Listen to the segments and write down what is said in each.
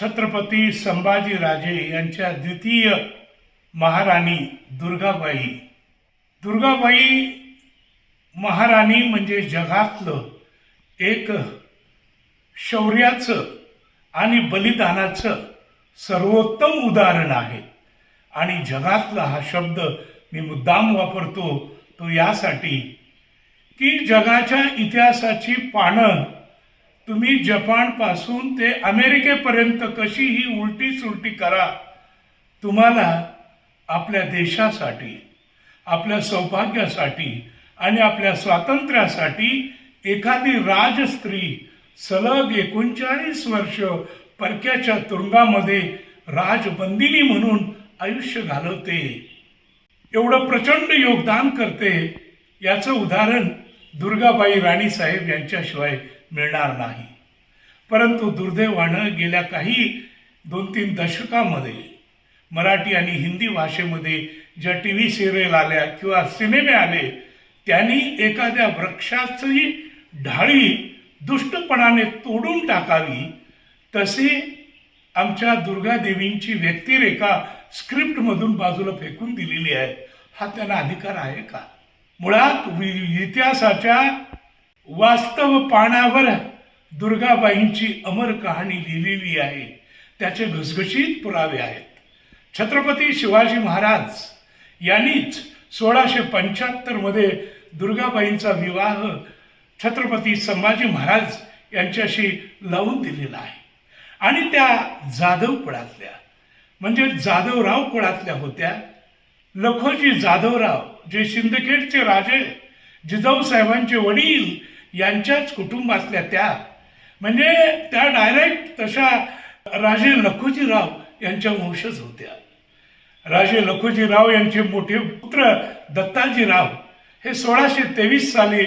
छत्रपती संभाजीराजे यांच्या द्वितीय महाराणी दुर्गाबाई. दुर्गाबाई महाराणी म्हणजे जगातलं एक शौर्याचं आणि बलिदानाचं सर्वोत्तम उदाहरण आहे. आणि जगातला हा शब्द मी मुद्दाम वापरतो तो यासाठी की जगाच्या इतिहासाची पानं तुम्ही जपानपासून ते अमेरिकेपर्यंत कशीही उलटी सुलटी करा. तुम्हाला आपल्या देशासाठी आपल्या सौभाग्यासाठी आणि आपल्या स्वातंत्र्यासाठी एखादी राजस्त्री सलग एकोणचाळीस वर्ष परक्याच्या तुरुंगामध्ये राजबंदिनी म्हणून आयुष्य घालवते. एवढं प्रचंड योगदान करते. याचं उदाहरण दुर्गाबाई राणीसाहेब यांच्याशिवाय मिळणार नाही. परंतु दुर्दैवानं गेल्या काही दोन तीन दशकामध्ये मराठी आणि हिंदी भाषेमध्ये ज्या टी व्ही सिरियल आल्या किंवा सिनेमे आले त्यांनी एखाद्या वृक्षाची ढाळी दुष्टपणाने तोडून टाकावी तसे आमच्या दुर्गादेवींची व्यक्तिरेखा स्क्रिप्टमधून बाजूला फेकून दिलेली आहे. हा त्यांना अधिकार आहे का? मुळात वि- इतिहासाच्या वास्तव पानावर दुर्गाबाईंची अमर कहाणी लिहिलेली आहे. त्याचे घसघशीत पुरावे आहेत. छत्रपती शिवाजी महाराज यांनीच सोळाशे पंच्याहत्तरमध्ये दुर्गाबाईंचा विवाह छत्रपती संभाजी महाराज यांच्याशी लावून दिलेला आहे. आणि त्या जाधव कुळातल्या म्हणजे जाधवराव कुळातल्या होत्या लखोजी जाधवराव जे शिंदखेडचे राजे जिजाऊ साहेबांचे वडील यांच्याच कुटुंबातल्या त्या. म्हणजे त्या डायरेक्ट तशा राजे लखोजीराव यांच्या वंशज होत्या. राजे लखोजीराव यांचे मोठे पुत्र दत्ताजीराव हे सोळाशे तेवीस साली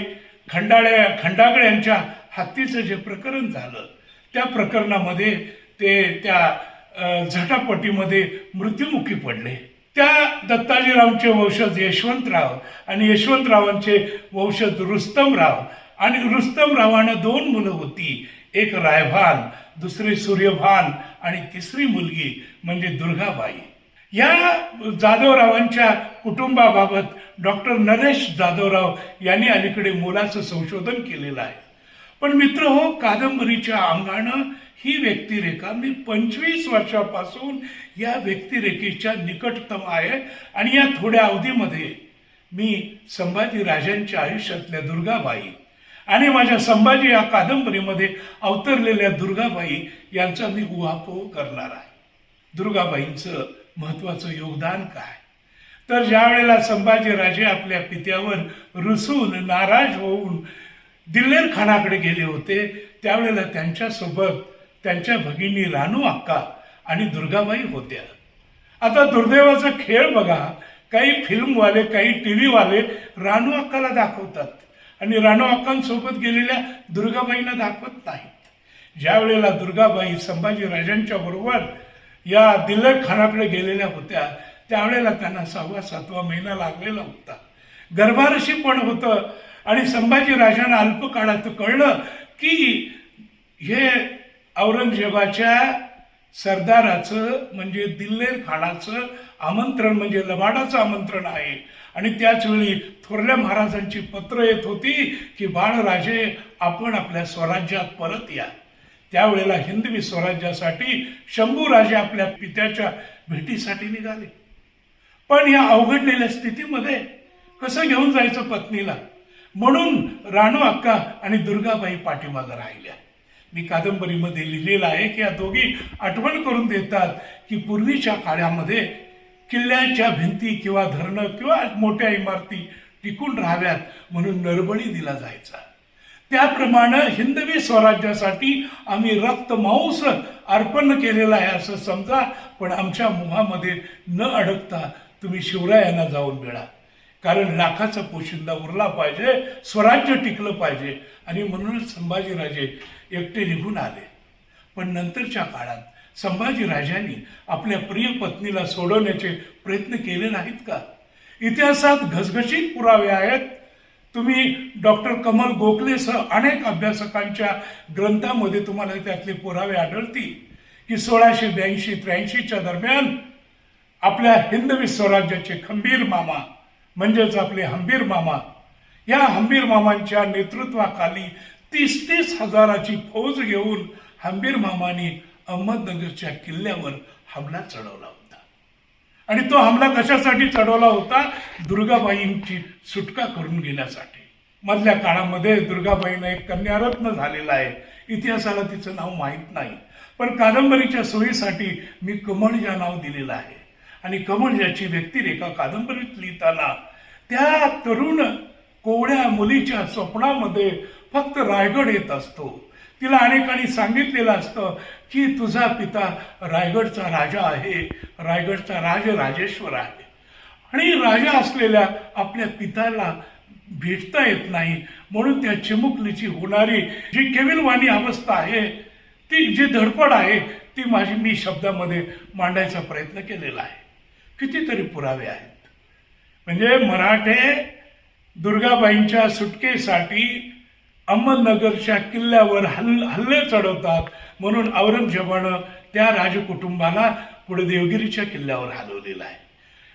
खंडाळ्या खंडागळ यांच्या हत्तीचं जे प्रकरण झालं त्या प्रकरणामध्ये ते त्या झटापटीमध्ये मृत्युमुखी पडले. त्या दत्ताजीरावचे वंशज यशवंतराव आणि यशवंतरावांचे वंशज रुस्तमराव आणि रुस्तमरावानं दोन मुलं होती. एक रायभान दुसरी सूर्यभान आणि तिसरी मुलगी म्हणजे दुर्गाबाई. या जाधवरावांच्या कुटुंबाबाबत डॉक्टर नरेश जाधवराव यांनी अलीकडे मोलाचं संशोधन केलेलं आहे. पण मित्र हो कादंबरीच्या अंगानं ही व्यक्तिरेखा मी पंचवीस वर्षापासून या व्यक्तिरेखेच्या निकटतम आहे आणि या थोड्या अवधीमध्ये मी संभाजी राजांच्या आयुष्यातल्या दुर्गाबाई आणि माझ्या संभाजी या कादंबरीमध्ये अवतरलेल्या दुर्गाबाई यांचा मी गुहापोह करणार आहे. दुर्गाबाईंचं महत्वाचं योगदान काय? तर ज्या वेळेला संभाजी राजे आपल्या पित्यावर रुसून नाराज होऊन दिल्लेर खानाकडे गेले होते त्यावेळेला त्यांच्यासोबत त्यांच्या भगिनी रानू अक्का आणि दुर्गाबाई होत्या. आता दुर्दैवाचा खेळ बघा. काही फिल्मवाले काही टी व्हीवाले रानू अक्काला दाखवतात. आणि रानू अक्कांसोबत गेलेल्या दुर्गाबाईंना दाखवत नाहीत. ज्या वेळेला दुर्गाबाई संभाजीराजांच्या बरोबर या दिल्लर खानाकडे गेलेल्या होत्या त्यावेळेला त्यांना सहावा सातवा महिना लागलेला होता. गर्भारशी पण होतं आणि संभाजीराजांना अल्पकाळात कळलं की हे औरंगजेबाच्या सरदाराचं म्हणजे दिल्लेर खानाचं आमंत्रण म्हणजे लबाडाचं आमंत्रण आहे. आणि त्याचवेळी थोरल्या महाराजांची पत्र येत होती की बाळराजे आपण आपल्या स्वराज्यात परत या. त्यावेळेला हिंदवी स्वराज्यासाठी शंभूराजे आपल्या पित्याच्या भेटीसाठी निघाले. पण या अवघडलेल्या स्थितीमध्ये कसं घेऊन जायचं पत्नीला? म्हणून राणू अक्का आणि दुर्गाबाई पाठीमागं राहिल्या. मी कादंबरीमध्ये लिहिलेलं आहे की या दोघी आठवण करून देतात की पूर्वीच्या काळामध्ये किल्ल्यांच्या भिंती किंवा धरणं किंवा मोठ्या इमारती टिकून राहाव्यात म्हणून नरबळी दिला जायचा. त्याप्रमाणे हिंदवी स्वराज्यासाठी आम्ही रक्त मांस अर्पण केलेलं आहे असं समजा पण आमच्या मुहामध्ये न अडकता तुम्ही शिवरायांना जाऊन मिळा. कारण लाखाचा पोशिंदा उरला पाहिजे स्वराज्य टिकलं पाहिजे. आणि म्हणूनच संभाजीराजे एकटे निघून आले. पण नंतरच्या काळात संभाजीराजांनी आपल्या प्रिय पत्नीला सोडवण्याचे प्रयत्न केले नाहीत का? इतिहासात घसघशीत पुरावे आहेत. तुम्ही डॉक्टर कमल गोखलेसह अनेक अभ्यासकांच्या ग्रंथामध्ये तुम्हाला त्यातले पुरावे आढळतील की सोळाशे ब्याऐंशी त्र्याऐंशीच्या दरम्यान आपल्या हिंदवी स्वराज्याचे खंबीर मामा म्हणजेच आपले हंबीर मामा. या हंबीर मामांच्या नेतृत्वाखाली तीस तीस हजाराची फौज घेऊन हंबीर मामाने अहमदनगरच्या किल्ल्यावर हमला चढवला होता. आणि तो हमला कशासाठी चढवला होता? दुर्गाबाईंची सुटका करून घेण्यासाठी. मधल्या काळामध्ये दुर्गाबाईंना एक कन्यारत्न झालेला आहे. इतिहासाला तिचं नाव माहीत नाही. पण कादंबरीच्या सोयीसाठी मी कमळ या नाव दिलेलं आहे. आणि कमळ याची व्यक्तिरेखा कादंबरीत लिहिताना त्या तरुण कोवड्या मुलीच्या स्वप्नामध्ये फक्त रायगड येत असतो. तिला अनेकांनी सांगितलेलं असतं की तुझा पिता रायगडचा राजा आहे. रायगडचा राज राजेश्वर आहे. आणि राजा असलेल्या आपल्या पिताला भेटता येत नाही. म्हणून त्या चिमुकलीची होणारी जी केविलवाणी अवस्था आहे ती जी धडपड आहे ती माझी मी शब्दामध्ये मांडायचा प्रयत्न केलेला आहे. कितीतरी पुरावे आहेत. म्हणजे मराठे दुर्गाबाईंच्या सुटकेसाठी अहमदनगरच्या किल्ल्यावर हल्ल हल्ले चढवतात म्हणून औरंगजेबानं त्या राजकुटुंबाला पुढे देवगिरीच्या किल्ल्यावर हलवलेलं आहे.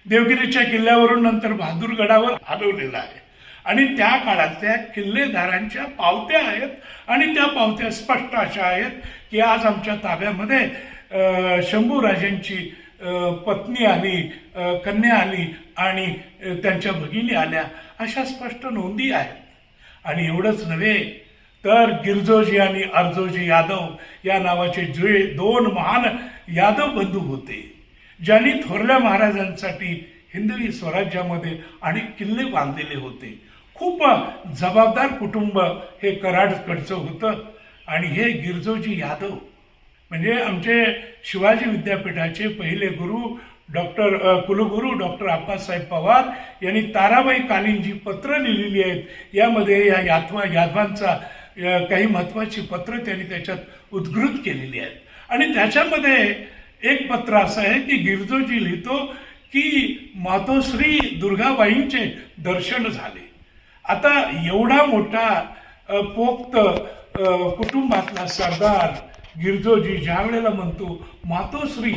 देवगिरीच्या किल्ल्यावरून नंतर बहादूरगडावर हलवलेलं आहे. आणि त्या काळातल्या किल्लेदारांच्या पावत्या आहेत आणि त्या पावत्या स्पष्ट अशा आहेत की आज आमच्या ताब्यामध्ये शंभूराजांची पत्नी आली कन्या आली आणि त्यांच्या भगिनी आल्या अशा स्पष्ट नोंदी आहेत. आणि एवढंच नव्हे तर गिरजोजी आणि अर्जोजी यादव या नावाचे जे दोन महान यादव बंधू होते ज्यांनी थोरल्या महाराजांसाठी हिंदवी स्वराज्यामध्ये अनेक किल्ले बांधलेले होते. खूप जबाबदार कुटुंब हे कराडकडचं होतं आणि हे गिरजोजी यादव म्हणजे आमचे शिवाजी विद्यापीठाचे पहिले गुरु डॉक्टर कुलगुरू डॉक्टर आप्पासाहेब पवार यांनी ताराबाई कालीन जी पत्र लिहिलेली आहेत. यामध्ये या यात्मा यादवांचा काही महत्त्वाची पत्र त्यांनी त्याच्यात उद्घृत केलेली आहेत. आणि त्याच्यामध्ये एक पत्र असं आहे की गिरजोजी लिहितो की मातोश्री दुर्गाबाईंचे दर्शन झाले. आता एवढा मोठा पोक्त कुटुंबातला सरदार गिरजोजी ज्या वेळेला म्हणतो मातोश्री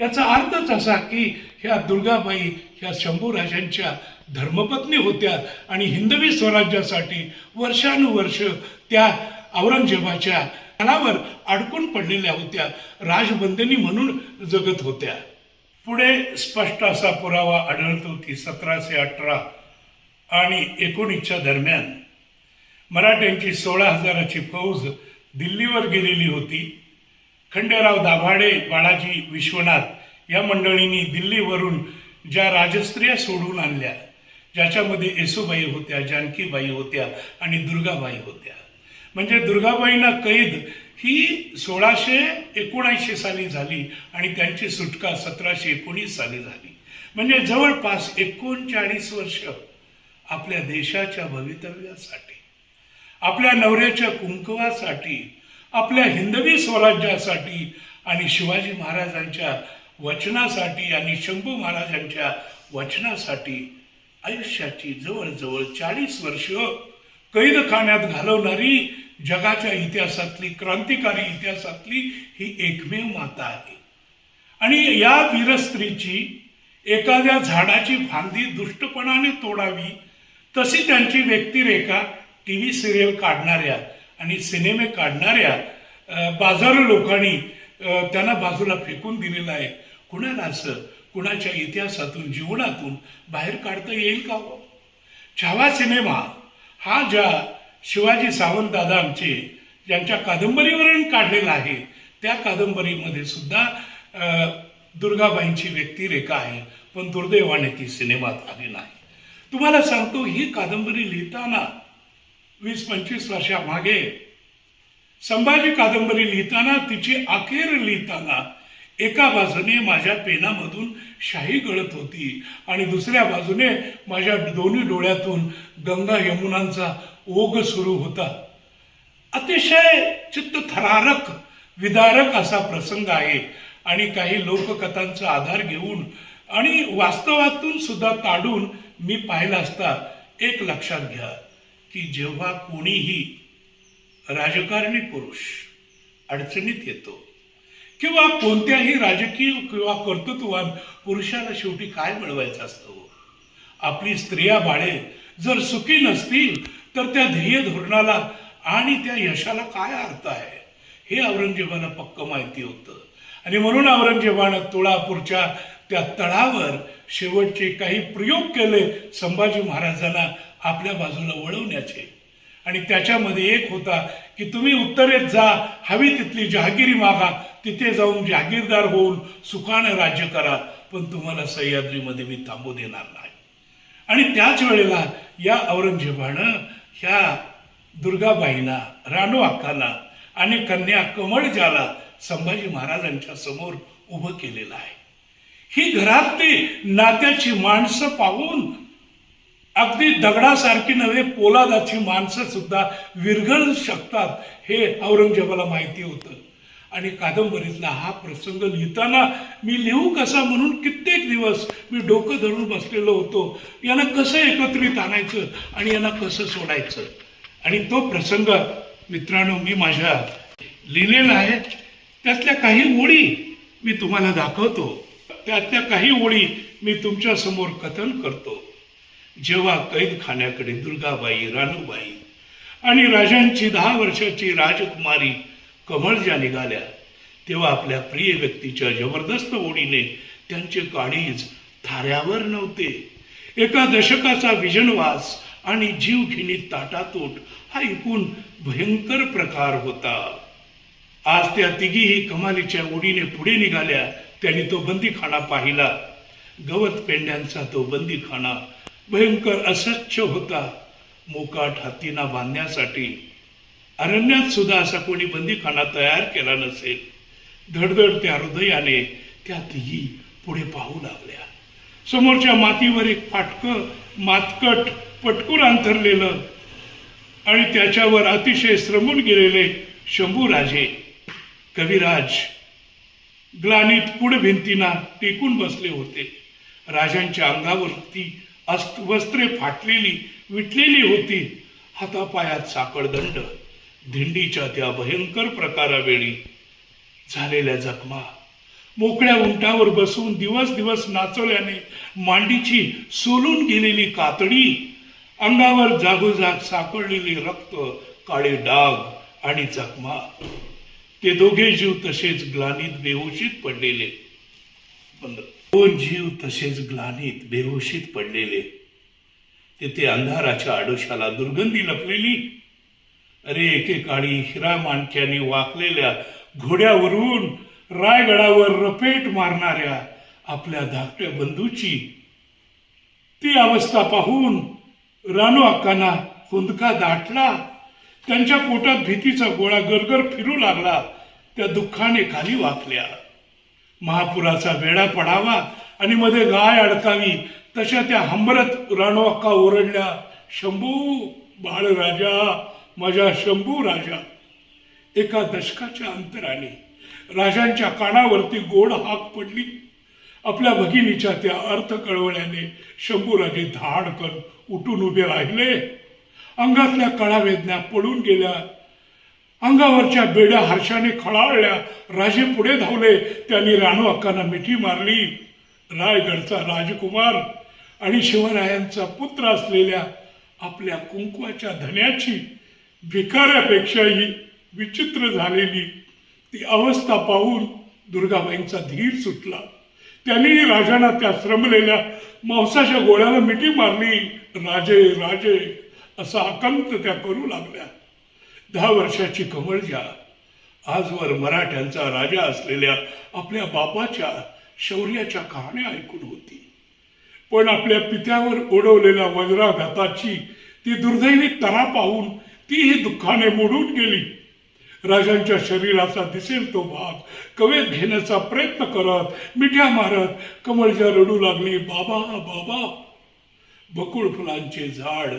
याचा अर्थच असा की ह्या दुर्गाबाई ह्या शंभूराजांच्या धर्मपत्नी होत्या आणि हिंदवी स्वराज्यासाठी वर्षानुवर्ष त्या औरंगजेबाच्या कानावर अडकून पडलेल्या होत्या राजबंदिनी म्हणून जगत होत्या. पुढे स्पष्ट असा पुरावा आढळतो की सतराशे अठरा आणि एकोणीसच्या दरम्यान मराठ्यांची सोळा हजाराची फौज दिल्लीवर गेलेली होती. खंडेराव दाभाडे बाळाजी विश्वनाथ या मंडळींनी दिल्लीवरून ज्या राजस्त्रिया सोडून आणल्या ज्याच्यामध्ये येसुबाई होत्या जानकीबाई होत्या आणि दुर्गाबाई होत्या. म्हणजे दुर्गाबाईंना कैद ही सोळाशे एकोणऐंशी साली झाली आणि त्यांची सुटका सतराशे एकोणीस साली झाली. म्हणजे जवळपास एकोणचाळीस वर्ष आपल्या देशाच्या भवितव्यासाठी. आपल्या नवऱ्याच्या कुंकवासाठी आपल्या हिंदवी स्वराज्यासाठी आणि शिवाजी महाराजांच्या वचनासाठी आणि शंभू महाराजांच्या वचनासाठी आयुष्याची जवळजवळ चाळीस वर्ष कैदखान्यात घालवणारी जगाच्या इतिहासातली क्रांतिकारी इतिहासातली ही एकमेव माता आहे. आणि या वीरस्त्रीची एखाद्या झाडाची फांदी दुष्टपणाने तोडावी तशी त्यांची व्यक्तिरेखा टी व्ही सिरियल काढणाऱ्या आणि सिनेमे काढणाऱ्या बाजार बाजारू लोकांनी त्यांना बाजूला फेकून दिलेलं आहे. कुणाला असं? कुणाच्या इतिहासातून जीवनातून बाहेर काढता येईल का हो? छावा सिनेमा हा ज्या शिवाजी सावंत दादा आमचे ज्यांच्या कादंबरीवरून काढलेला आहे त्या कादंबरीमध्ये सुद्धा दुर्गाबाईंची व्यक्तिरेखा आहे पण दुर्दैवाने ती सिनेमात आली नाही. तुम्हाला सांगतो ही कादंबरी लिहिताना वीस पंचवीस वर्षामागे संभाजी कादंबरी लिहिताना तिची अखेर लिहिताना एका बाजूने माझ्या पेनामधून शाही गळत होती आणि दुसऱ्या बाजूने माझ्या दोन्ही डोळ्यातून गंगा यमुनांचा ओघ सुरू होता. अतिशय चित्त थरारक विदारक असा प्रसंग आहे आणि काही लोककथांचा आधार घेऊन आणि वास्तवातून सुद्धा काढून मी पाहिला असता एक लक्षात घ्या. की जेव्हा कोणीही राजकारणी पुरुष अडचणीत येतो किंवा कोणत्याही राजकीय किंवा कर्तृत्वान पुरुषाला शेवटी काय मिळवायचं असतं? आपली स्त्रिया बाळे जर सुखी नसतील तर त्या ध्येय धोरणाला आणि त्या यशाला काय अर्थ आहे? हे औरंगजेबाला पक्क माहिती होतं. आणि म्हणून औरंगजेबानं तुळापूरच्या त्या तळावर शेवटचे काही प्रयोग केले संभाजी महाराजांना आपल्या बाजूला वळवण्याचे. आणि त्याच्यामध्ये एक होता की तुम्ही उत्तरेत जा हवी तिथली जहागिरी मागा तिथे जाऊन जहागीरदार होऊन सुखानं राज्य करा. पण तुम्हाला सह्याद्रीमध्ये मी थांबू देणार नाही. आणि त्याच वेळेला या औरंगजेबानं ह्या दुर्गाबाईंना राणू अक्कांना आणि कन्या कमळजाला संभाजी महाराजांच्या समोर उभं केलेलं आहे. ही घरातली नात्याची माणसं पाहून अगदी दगडासारखी नव्हे पोलादाची माणसं सुद्धा विरघळू शकतात हे औरंगजेबाला माहिती होतं. आणि कादंबरीतला हा प्रसंग लिहिताना मी लिहू कसा म्हणून कित्येक दिवस मी डोकं धरून बसलेलो होतो. यांना कसं एकत्रित आणायचं आणि यांना कसं सोडायचं? आणि तो प्रसंग मित्रांनो मी माझ्या लिहिलेला आहे. त्यातल्या काही ओळी मी तुम्हाला दाखवतो. त्यातल्या काही ओळी मी तुमच्यासमोर कथन करतो. जेव्हा कैदखान्याकडे दुर्गाबाई रानूबाई आणि राजांची दहा वर्षाची राजकुमारी कमळजा निघाल्या तेव्हा आपल्या प्रिय व्यक्तीच्या जबरदस्त ओढीने त्यांचे काळीज थाऱ्यावर नव्हते. एका दशकाचा विजनवास आणि जीवघेणी ताटातोट हा एकूण भयंकर प्रकार होता. आज त्या तिघीही कमालीच्या ओढीने पुढे निघाल्या त्यांनी तो बंदीखाना पाहिला. गवत पेंड्यांचा तो बंदीखाना भयंकर अस्वच्छ होता. मोकाट हत्तींना बांधण्यासाठी. अरण्यात सुद्धा असा कोणी बंदीखाना तयार केला नसेल. धडधड त्या हृदयाने त्या तिघी पुढे पाहू लागल्या. समोरच्या मातीवर एक फाटकं मातकट पटकून अंथरलेलं आणि त्याच्यावर अतिशय श्रमून गेलेले शंभूराजे. कविराज ग्लानीत पुढ भिंतींना टेकून बसले होते. राजांच्या अंगावरती अस्त वस्त्रे फाटलेली विटलेली होती. हातापायात साखळदंड. धिंडीच्या त्या भयंकर प्रकारावेळी झालेल्या जखमा. मोकळ्या उंटावर बसून दिवस दिवस नाचवल्याने मांडीची सोलून गेलेली कातडी अंगावर जागोजाग सापडलेली रक्त काळे डाग आणि जखमा. ते दोघे जीव तसेच ग्लानीत बेहोशीत पडलेले. बंद. दोन जीव तसेच ग्लानीत बेहोशीत पडलेले. तेथे अंधाराच्या आडोशाला दुर्गंधी लपलेली. अरे एकेकाळी हिरा माणक्याने वाकलेल्या घोड्यावरून रायगडावर रपेट मारणाऱ्या आपल्या धाकट्या बंधूची. ती अवस्था पाहून रानू अक्कांना हुंदका दाटला. त्यांच्या पोटात भीतीचा गोळा गरगर फिरू लागला. त्या दुःखाने खाली वाकल्या. महापुराचा वेढा पडावा आणि मध्ये गाय अडकावी तशा त्या हंबरत रानवाक्का ओरडल्या शंभू बाळ राजा माझ्या शंभू राजा. एका दशकाच्या अंतराने राजांच्या कानावरती गोड हाक पडली. आपल्या भगिनीच्या त्या अर्थ कळवण्याने शंभूराजे धाडकन उठून उभे राहिले. अंगातल्या कळावेदना पडून गेल्या. अंगावरच्या बेड्या हर्षाने खळाळल्या. राजे पुढे धावले. त्यांनी राणू अक्कांना मिठी मारली. रायगडचा राजकुमार आणि शिवरायांचा पुत्र असलेल्या आपल्या कुंकवाच्या धन्याची भिकाऱ्यापेक्षाही विचित्र झालेली ती अवस्था पाहून दुर्गाबाईंचा धीर सुटला. त्यांनी राजांना त्या श्रमलेल्या मांसाच्या गोळ्याला मिठी मारली. राजे राजे असा आकंत त्या करू लागल्या. दहा वर्षाची कमळजा आजवर मराठ्यांचा राजा असलेल्या आपल्या बापाच्या शौर्याच्या कहाण्या ऐकून होती. पण आपल्या पित्यावर ओढवलेल्या वज्राघाताची ती दुर्दैवी तरा पाहून तीही दुःखाने मोडून गेली. राजांच्या शरीराचा दिसेल तो भाग कवेत घेण्याचा प्रयत्न करत मिठ्या मारत कमळजा रडू लागली बाबा बाबा. बकुळ फुलांचे झाड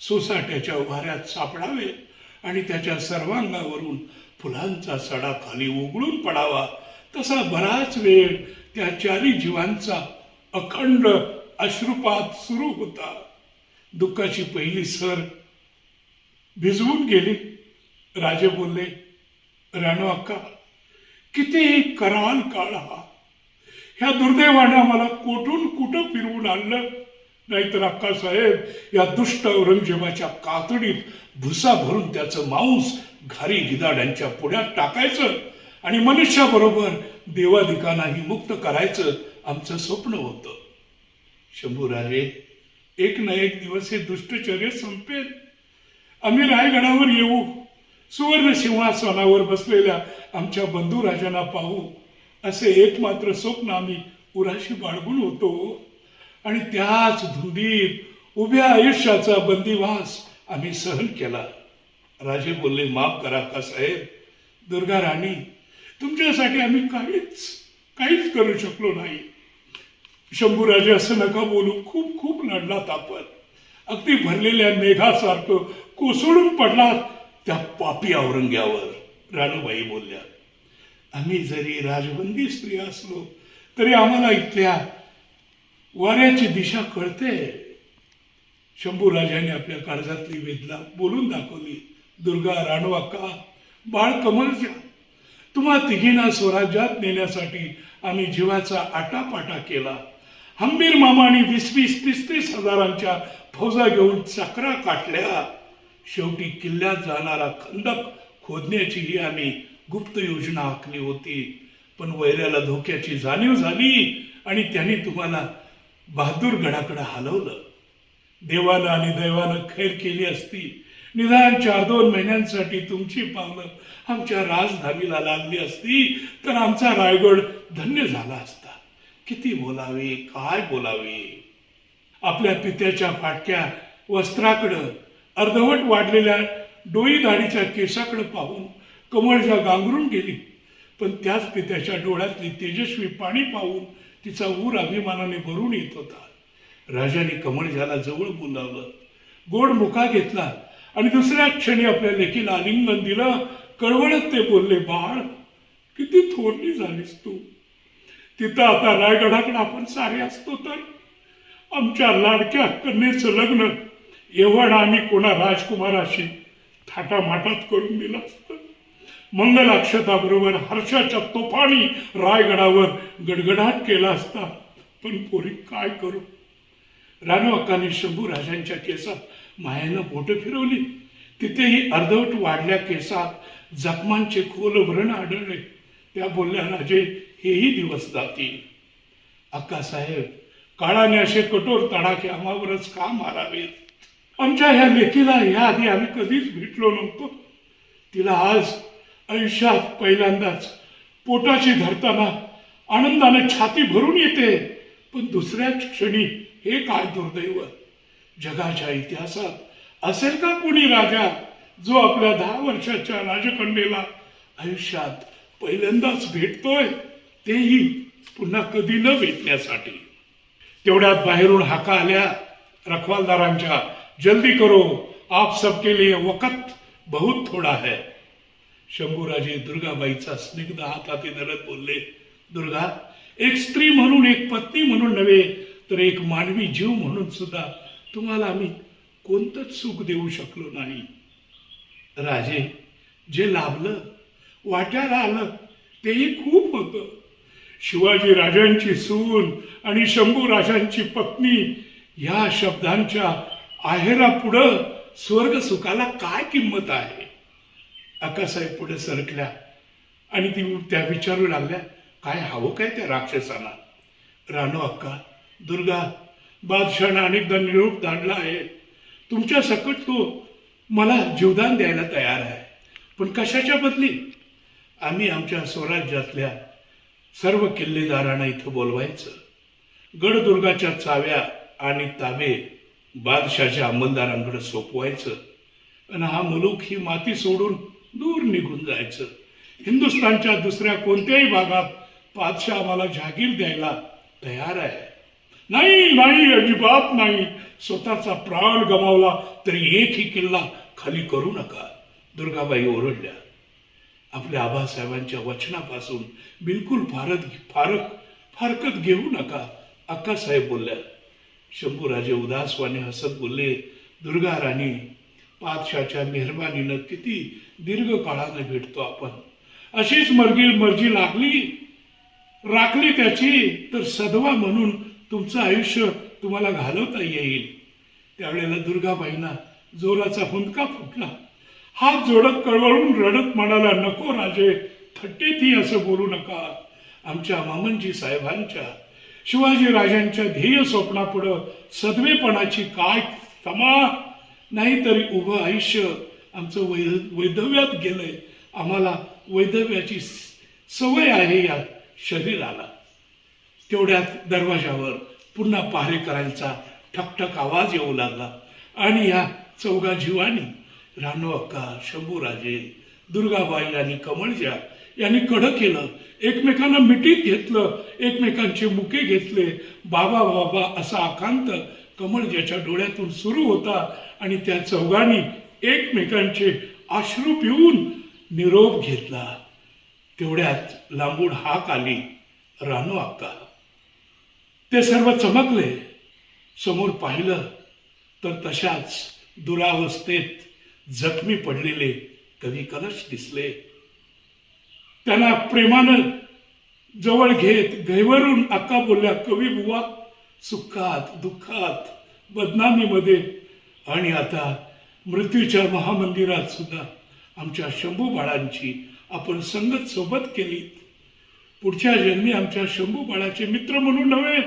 सोसाट्याच्या वाऱ्यात सापडावे. आणि त्याच्या सर्वांगावरून फुलांचा सडा खाली उघडून पडावा. तसा बराच वेळ त्या चारी जीवांचा अखंड अश्रुपात सुरू होता. दुःखाची पहिली सर भिजवून गेली. राजे बोलले राणू अक्का किती कराल काळ हा. ह्या दुर्दैवाने आम्हाला कोठून कुठं फिरवून आणलं? नाहीतर अक्कासाहेब या दुष्ट औरंगजेबाच्या कातडीत भुसा भरून त्याचं मांस घारी गिदाड्यांच्या पुण्यात टाकायचं आणि मनुष्याबरोबर देवाधिकांनाही मुक्त करायचं आमचं स्वप्न होतं. शंभूराजे एक ना एक दिवस हे दुष्टचर्य संपेल. आम्ही रायगडावर येऊ. सुवर्ण सिंहासनावर बसलेल्या आमच्या बंधू राजांना पाहू. असे एकमात्र स्वप्न आम्ही उराशी बाळगून होतो. आणि त्याच धुंदीत उभ्या आयुष्याचा बंदिवास आम्ही सहन केला. राजे बोलले माफ करा का साहेब? दुर्गा राणी तुमच्यासाठी आम्ही काहीच काहीच करू शकलो नाही. शंभूराजे असं नका बोलू खूप खूप लढलात आपण. अगदी भरलेल्या मेघासारखं कोसळून पडलात त्या पापी औरंग्यावर. राणूबाई बोलल्या आम्ही जरी राजबंदी स्त्री असलो तरी आम्हाला इथल्या वाऱ्याची दिशा कळते. शंभूराजाने आपल्या काळजातली वेदना बोलून दाखवली. दुर्गा राणवा का? बाळ कमलच्या तुम्हा तिघींना स्वराज्यात नेण्यासाठी आम्ही जीवाचा आटापाटा केला. हंबीर मामाने वीस वीस तीस तीस हजारांच्या फौजा घेऊन चक्रा काटल्या शेवटी किल्ल्यात जाणारा खंदक खोदण्याचीही आम्ही गुप्त योजना आखली होती. पण वैऱ्याला धोक्याची जाणीव झाली आणि त्यांनी तुम्हाला बहादूर गडाकडे हलवलं. देवानं आणि दैवानं खैर केली असती. निदान चार दोन महिन्यांसाठी तुमची पावलं आमच्या राजधानीला लागली असती तर आमचा रायगड धन्य झाला असता. किती बोलावे काय बोलावे? आपल्या पित्याच्या फाटक्या वस्त्राकडं अर्धवट वाढलेल्या डोई दाढीच्या केसाकडे पाहून कमळच्या गांगरून गेली. पण त्याच पित्याच्या डोळ्यातली तेजस्वी पाणी पाहून तिचा ऊर अभिमानाने भरून येत होता. राजाने कमळजाला जवळ बोलावलं गोड मुका घेतला आणि दुसऱ्या क्षणी आपल्या लेकीला आलिंगन दिलं. कळवळत ते बोलले बाळ किती थोरली झालीस तू. तिथं आता रायगडाकडे आपण सारे असतो तर. आमच्या लाडक्या कन्येचं लग्न एवढं आम्ही कोणा राजकुमाराशी थाटामाटात करून दिलं असतं. मंगल अक्षताबरोबर हर्षाच्या तोफानी रायगडावर गडगडाट केला असता. पण पोरी काय करू? राणू शंभू राजांच्या केसात मायानं बोटं फिरवली. तिथेही अर्धवट वाढल्या केसात जखमांचे खोल व्रण आढळले. त्या बोलल्या राजे हेही दिवस जातील. अक्का साहेब काळाने असे कठोर तडाखे आम्हावरच का मारावेत? आमच्या ह्या लेखीला याआधी आम्ही कधीच भेटलो नव्हतो. तिला आज आयुष्यात पहिल्यांदाच पोटाशी धरताना आनंदाने छाती भरून येते. पण दुसऱ्याच क्षणी हे काय दुर्दैव? जगाच्या इतिहासात असेल का कोणी राजा जो आपल्या दहा वर्षाच्या राजकन्येला आयुष्यात पहिल्यांदाच भेटतोय? तेही पुन्हा कधी न भेटण्यासाठी. तेवढ्यात बाहेरून हाका आल्या. रखवालदारांच्या जल्दी करो आप सबके लिए वक़्त बहुत थोडा है. शंभूराजे दुर्गाबाईचा स्निग्ध हात हाती धरत बोलले दुर्गा एक स्त्री म्हणून एक पत्नी म्हणून नव्हे तर एक मानवी जीव म्हणून सुद्धा तुम्हाला आम्ही कोणतंच सुख देऊ शकलो नाही. राजे जे लाभलं वाट्याला आलं तेही खूप होतं. शिवाजी राजांची सून आणि शंभू राजांची पत्नी या शब्दांच्या आहेरा पुढं स्वर्ग सुखाला काय किंमत आहे? अक्कासाहेब पुढे सरकल्या. आणि ती त्या विचारू लागल्या काय हवं काय त्या राक्षसांना राणू अक्का दुर्गा बादशाहानं अनेकदा निरोप धाडला आहे. तुमच्या सकट तो मला जीवदान द्यायला तयार आहे. पण कशाच्या बदली? आम्ही आमच्या स्वराज्यातल्या सर्व किल्लेदारांना इथं बोलवायचं. गडदुर्गाच्या चाव्या आणि ताबे बादशाच्या अंमलदारांकडे सोपवायचं. आणि हा मुलूक ही माती सोडून दूर निघून जायचं. हिंदुस्थानच्या दुसऱ्या कोणत्याही भागात पादशाह आम्हाला जागीर द्यायला तयार आहे. नाही नाही अजिबात नाही. स्वतःचा प्राण गमावला तरी एकही किल्ला खाली करू नका. दुर्गाबाई ओरडल्या. आपल्या आबासाहेबांच्या वचनापासून बिलकुल फारत फारक फारकत घेऊ नका अक्कासाहेब बोलल्या. शंभूराजे उदासवाने हसत बोलले दुर्गा राणी पादशाच्या मेहरबानीनं किती दीर्घ काळानं भेटतो आपण. अशीच मर्गी मर्जी लागली राखली त्याची तर सदवा म्हणून तुमचं आयुष्य तुम्हाला घालवता येईल. त्यावेळेला दुर्गाबाईंना जोराचा हुंदका फुटला. हात जोडत कळवळून रडत म्हणाला नको राजे थट्टे ती असं बोलू नका. आमच्या मामनजी साहेबांच्या शिवाजी राजांच्या ध्येय स्वप्नापुढं सदवेपणाची काय तमा नाही तरी उभं आयुष्य आमचं वै वैधव्यात गेलंय. आम्हाला वैधव्याची सवय आहे या शरीराला. तेवढ्यात दरवाजावर पुन्हा पहारेकरांचा ठकठक आवाज येऊ लागला. आणि या चौघा जीवानी रानो अक्का शंभूराजे दुर्गाबाई आणि कमळजा यांनी कडं केलं. एकमेकांना मिठीत घेतलं. एकमेकांचे मुके घेतले. बाबा बाबा असा आकांत कमळ ज्याच्या डोळ्यातून सुरू होता आणि त्या चौघांनी एकमेकांचे आश्रू पिऊन निरोप घेतला. तेवढ्यात लांबून हाक आली रानू अक्का. ते सर्व चमकले. समोर पाहिलं तर तशाच दुरावस्थेत जखमी पडलेले कवी कलश दिसले. त्यांना प्रेमानं जवळ घेत घैवरून अक्का बोलल्या कवी बुवा सुखात दुःखात बदनामीमध्ये. आणि आता मृत्यूच्या महामंदिरात सुद्धा आमच्या शंभू बाळांची आपण संगत सोबत केली. पुढच्या जन्मी आमच्या शंभू बाळाचे मित्र म्हणून नव्हे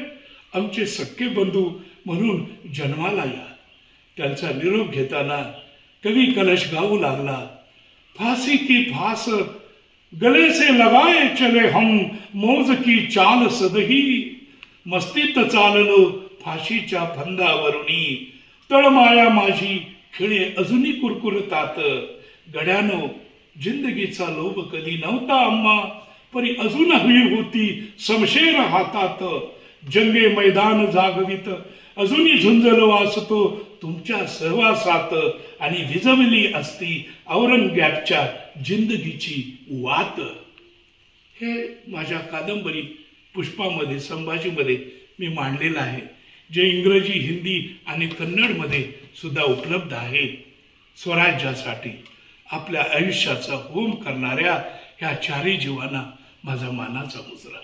आमचे सख्खे बंधू म्हणून जन्माला या. त्यांचा निरोप घेताना कवी कलश गाऊ लागला फासी की फास गले से लगाए चले हम मौज की चाल सदही. मस्तीत चाललो फाशीच्या फंदावरुनी. तळमाया माझी खिळे अजूनही कुरकुरतात. गड्यानो जिंदगीचा लोभ कधी नव्हता अम्मा परी अजून हवी होती समशेर हातात. जंगे मैदान जागवित अजूनही झुंजलो असतो तुमच्या सहवासात. आणि विजवली असती औरंगजेबच्या जिंदगीची वात. हे माझ्या कादंबरीत पुष्पामध्ये संभाजीमध्ये मी मांडलेलं आहे जे इंग्रजी हिंदी आणि कन्नडमध्ये सुद्धा उपलब्ध आहे. स्वराज्यासाठी आपल्या आयुष्याचा होम करणाऱ्या ह्या चारही जीवांना माझा मानाचा मुजरा.